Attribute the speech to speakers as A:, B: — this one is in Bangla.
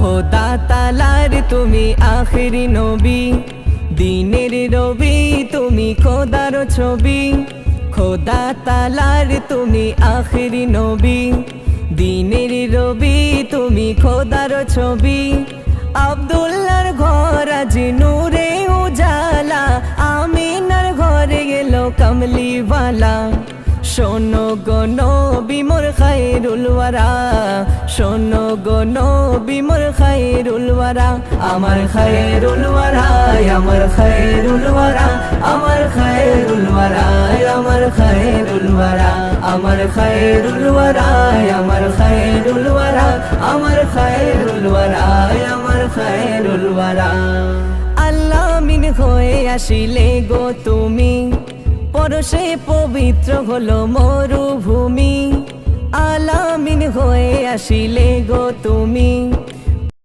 A: খোদা তালার তুমি আখেরি নবী, দিনের রবি তুমি খোদার ছবি। খোদা তালার তুমি আখেরি নবী, দিনের রবি তুমি খোদার ছবি। আব্দুল্লার ঘর আজ নূরে উজালা, আমিনার ঘরে গেল কমলিওয়ালা। শোনো গো নবী, মোর খায়রুল ওয়ারা। শোনো গো নবী, মোর খায়রুল ওয়ারা। আমার খায়রুল ওয়ারা, আমার খায়রুল ওয়ারা। আমার খায়রুল ওয়ারা, আমার খায়রুল ওয়ারা। আমার খায়রুল ওয়ারা, আমার খায়রুল ওয়ারা। আমার খায়রুল ওয়ারা, আমার খায়রুল ওয়ারা। আল্লাহ মিন হয়ে আসিলে গো তুমি। পরশে পবিত্র হলো মরুভূমি। আলামিন হয়ে আসিলে গো তুমি।